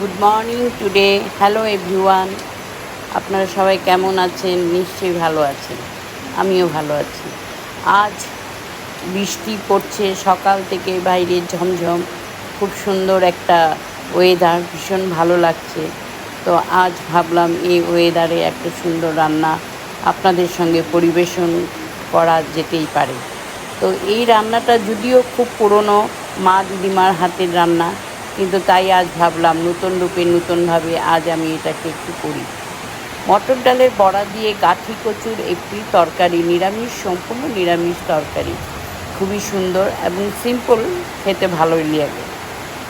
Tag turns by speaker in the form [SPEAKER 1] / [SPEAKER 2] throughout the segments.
[SPEAKER 1] Good morning today. Hello everyone. আপনারা সবাই কেমন আছেন? নিশ্চয়ই ভালো আছেন। আমিও ভালো আছি। আজ বৃষ্টি পড়ছে, সকাল থেকে বাইরে ঝমঝম। খুব সুন্দর একটা ওয়েদার ভীষণ ভালো লাগছে। তো আজ ভাবলাম এই ওয়েদারে একটা সুন্দর রান্না আপনাদের সঙ্গে পরিবেশন করা যেতেই পারে। তো এই রান্নাটা যদিও খুব পুরনো মা দিদিমার হাতের রান্না কিন্তু তাই আজ ভাবলাম নতুন রূপে নতুনভাবে আজ আমি এটাকে একটু করি। মটর ডালের বড়া দিয়ে গাঠি, কচুর একটি তরকারি, নিরামিষ, সম্পূর্ণ নিরামিষ তরকারি। খুবই সুন্দর এবং সিম্পল খেতে ভালোই লাগে।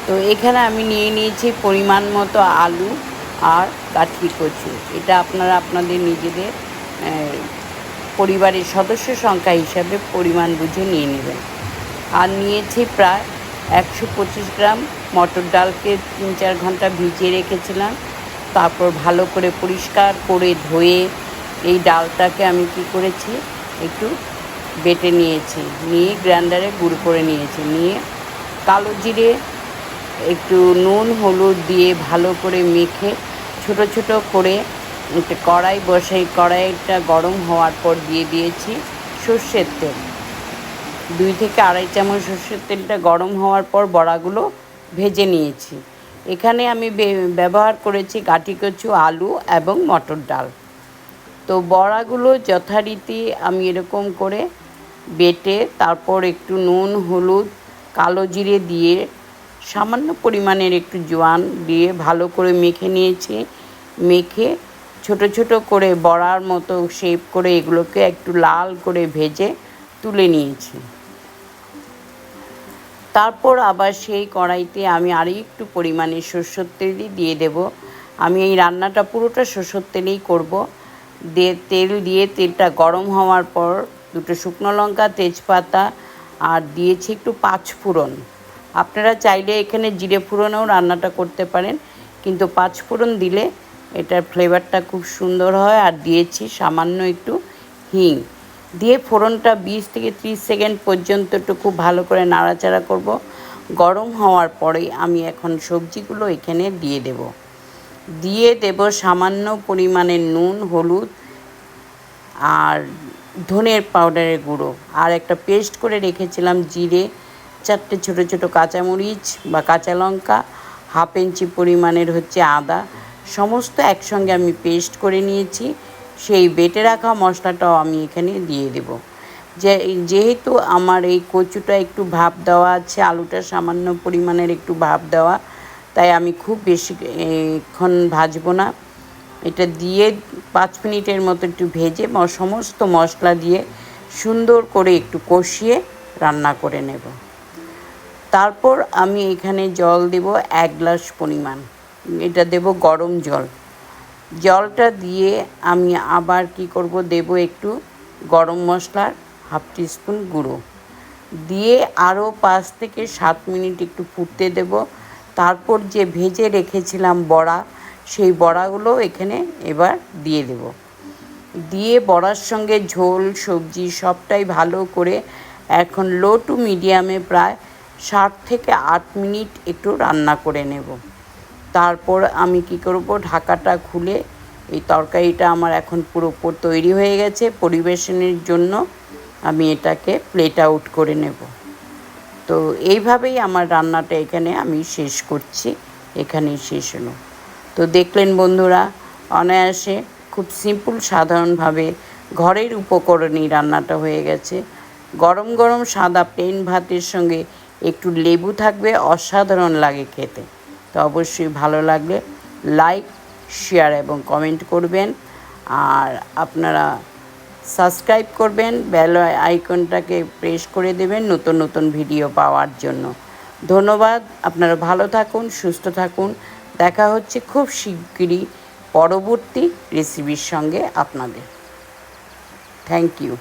[SPEAKER 1] তো এখানে আমি নিয়ে নিয়েছি পরিমাণ মতো আলু আর কাঠি কচু। এটা আপনারা আপনাদের নিজেদের পরিবারের সদস্য সংখ্যা হিসাবে পরিমাণ বুঝে নিয়ে নেবেন। আর নিয়েছি প্রায় একশো পঁচিশ গ্রাম মটর ডালকে তিন চার ঘণ্টা ভিজিয়ে রেখেছিলাম। তারপর ভালো করে পরিষ্কার করে ধুয়ে এই ডালটাকে আমি কি করেছি, একটু বেটে নিয়েছি। নিয়ে গ্রাইন্ডারে গুঁড়ো করে নিয়েছি। নিয়ে কালো জিরে, একটু নুন, হলুদ দিয়ে ভালো করে মেখে ছোট ছোট করে একটা কড়াই বসাই কড়াইটা গরম হওয়ার পর দিয়ে দিয়েছি সর্ষের তেল। দুই থেকে আড়াই চামচ সর্ষের তেলটা গরম হওয়ার পর বড়াগুলো ভেজে নিয়েছি। এখানে আমি ব্যবহার করেছি গাঁটি কচু আলু এবং মটর ডাল। তো বড়াগুলো যথারীতি আমি এরকম করে বেটে তারপর একটু নুন, হলুদ, কালো জিরে দিয়ে সামান্য পরিমাণের একটু জোয়ান দিয়ে ভালো করে মেখে নিয়েছি। মেখে ছোট ছোট করে বড়ার মতো শেপ করে এগুলোকে একটু লাল করে ভেজে তুলে নিয়েছি। তারপর আবার সেই কড়াইতে আমি আর একটু পরিমাণে সরষের তেলই দিয়ে দেব। আমি এই রান্নাটা পুরোটা সরষের তেলেই করব। দিয়ে তেল দিয়ে তেলটা গরম হওয়ার পর দুটো শুকনো লঙ্কা, তেজপাতা আর দিয়েছি একটু পাঁচ ফোড়ন। আপনারা চাইলে এখানে জিরে ফোড়নেও রান্নাটা করতে পারেন, কিন্তু পাঁচ ফোড়ন দিলে এটার ফ্লেভারটা খুব সুন্দর হয়। আর দিয়েছি সামান্য একটু হিং। দিয়ে ফোড়নটা বিশ থেকে ত্রিশ সেকেন্ড পর্যন্ত একটু খুব ভালো করে নাড়াচাড়া করব। গরম হওয়ার পরেই আমি এখন সবজিগুলো এখানে দিয়ে দেব। দিয়ে দেব সামান্য পরিমাণে নুন, হলুদ আর ধনের পাউডারের গুঁড়ো। আর একটা পেস্ট করে রেখেছিলাম জিরে, চারটে ছোটো ছোটো কাঁচামরিচ বা কাঁচা লঙ্কা, হাফ ইঞ্চি পরিমাণের হচ্ছে আদা। সমস্ত একসঙ্গে আমি পেস্ট করে নিয়েছি। সেই বেটে রাখা মশলাটাও আমি এখানে দিয়ে দেব। যে যেহেতু আমার এই কচুটা একটু ভাপ দেওয়া আছে, আলুটা সামান্য পরিমাণের একটু ভাপ দেওয়া, তাই আমি খুব বেশি ক্ষণ ভাজবো না। এটা দিয়ে পাঁচ মিনিটের মতো একটু ভেজে সমস্ত মশলা দিয়ে সুন্দর করে একটু কষিয়ে রান্না করে নেব। তারপর আমি এখানে জল দেব এক গ্লাস পরিমাণ। এটা দেব গরম জল। জলটা দিয়ে আমি আবার কি করব? দেব একটু গরম মশলার হাফ টিস্পুন গুঁড়ো। দিয়ে আরও পাঁচ থেকে সাত মিনিট একটু ফুটতে দেব। তারপর যে ভেজে রেখেছিলাম বড়া, সেই বড়াগুলো এখানে এবার দিয়ে দেব। দিয়ে বড়ার সঙ্গে ঝোল, সবজি সবটাই ভালো করে এখন লো টু মিডিয়ামে প্রায় ষাট থেকে আট মিনিট একটু রান্না করে নেব। তারপর আমি কি করব? ঢাকাটা খুলে এই তরকারিটা আমার এখন পুরোপুর তৈরি হয়ে গেছে। পরিবেশনের জন্য আমি এটাকে প্লেট আউট করে নেব। তো এইভাবেই আমার রান্নাটা এখানে আমি শেষ করছি। এখানেই শেষ হলো। তো দেখলেন বন্ধুরা, অনায়াসে খুব সিম্পল সাধারণভাবে ঘরের উপকরণেই রান্নাটা হয়ে গেছে। গরম গরম সাদা প্লেন ভাতের সঙ্গে একটু লেবু থাকবে, অসাধারণ লাগে খেতে। তো অবশ্যই ভালো লাগলে লাইক, শেয়ার এবং কমেন্ট করবেন। আর আপনারা সাবস্ক্রাইব করবেন, বেল আইকনটাকে প্রেস করে দেবেন নতুন নতুন ভিডিও পাওয়ার জন্য। ধন্যবাদ, আপনারা ভালো থাকুন, সুস্থ থাকুন। দেখা হচ্ছে খুব শিগগিরই পরবর্তী রেসিপির সঙ্গে আপনাদের। Thank you